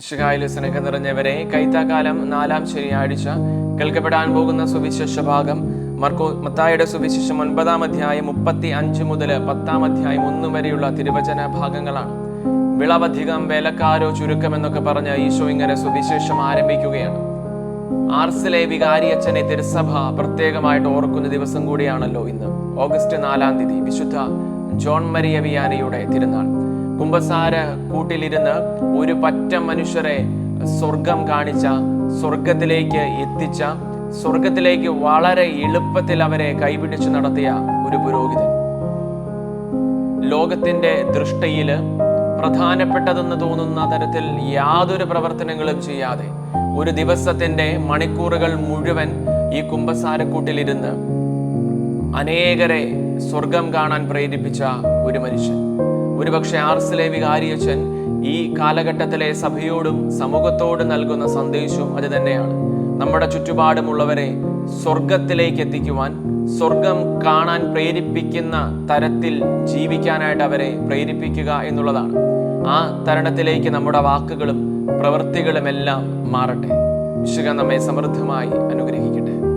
ഇഷുകായിൽ സ്നേഹം നിറഞ്ഞവരെ കൈത്താക്കാലം നാലാം ശനിയാഴ്ച കേൾക്കപ്പെടാൻ പോകുന്ന സുവിശേഷ ഭാഗം മർക്കോ മത്തായുടെ സുവിശേഷം ഒൻപതാം അധ്യായം മുപ്പത്തി അഞ്ച് മുതൽ പത്താം അധ്യായം ഒന്ന് വരെയുള്ള തിരുവചന ഭാഗങ്ങളാണ്. വിളവധികം വേലക്കാരോ ചുരുക്കം എന്നൊക്കെ പറഞ്ഞ് ഈശോ ഇങ്ങനെ സുവിശേഷം ആരംഭിക്കുകയാണ്. ആർസിലെ വികാരിയച്ഛനെ തിരുസഭ പ്രത്യേകമായിട്ട് ഓർക്കുന്ന ദിവസം കൂടിയാണല്ലോ ഇന്ന്. ഓഗസ്റ്റ് നാലാം തീയതി വിശുദ്ധ ജോൺ മരിയ വിയാനിയുടെ തിരുനാൾ. കുംഭസാര കൂട്ടിലിരുന്ന് ഒരു പറ്റ മനുഷ്യരെ സ്വർഗം കാണിച്ച സ്വർഗത്തിലേക്ക് എത്തിച്ച സ്വർഗത്തിലേക്ക് വളരെ എളുപ്പത്തിൽ അവരെ കൈപിടിച്ച് നടത്തിയ ഒരു പുരോഹിതൻ. ലോകത്തിന്റെ ദൃഷ്ടിയിൽ പ്രധാനപ്പെട്ടതെന്ന് തോന്നുന്ന തരത്തിൽ യാതൊരു പ്രവർത്തനങ്ങളും ചെയ്യാതെ ഒരു ദിവസത്തിന്റെ മണിക്കൂറുകൾ മുഴുവൻ ഈ കുംഭസാരക്കൂട്ടിലിരുന്ന് അനേകരെ സ്വർഗം കാണാൻ പ്രേരിപ്പിച്ച ഒരു മനുഷ്യൻ. ഒരുപക്ഷെ ആർസിലെ വികാരിയച്ഛൻ ഈ കാലഘട്ടത്തിലെ സഭയോടും സമൂഹത്തോടും നൽകുന്ന സന്ദേശവും അത് തന്നെയാണ്. നമ്മുടെ ചുറ്റുപാടുമുള്ളവരെ സ്വർഗത്തിലേക്ക് എത്തിക്കുവാൻ സ്വർഗം കാണാൻ പ്രേരിപ്പിക്കുന്ന തരത്തിൽ ജീവിക്കാനായിട്ട് അവരെ പ്രേരിപ്പിക്കുക എന്നുള്ളതാണ്. ആ തരണത്തിലേക്ക് നമ്മുടെ വാക്കുകളും പ്രവൃത്തികളും എല്ലാം മാറട്ടെ. വിശുഖ നമ്മെ സമൃദ്ധമായി അനുഗ്രഹിക്കട്ടെ.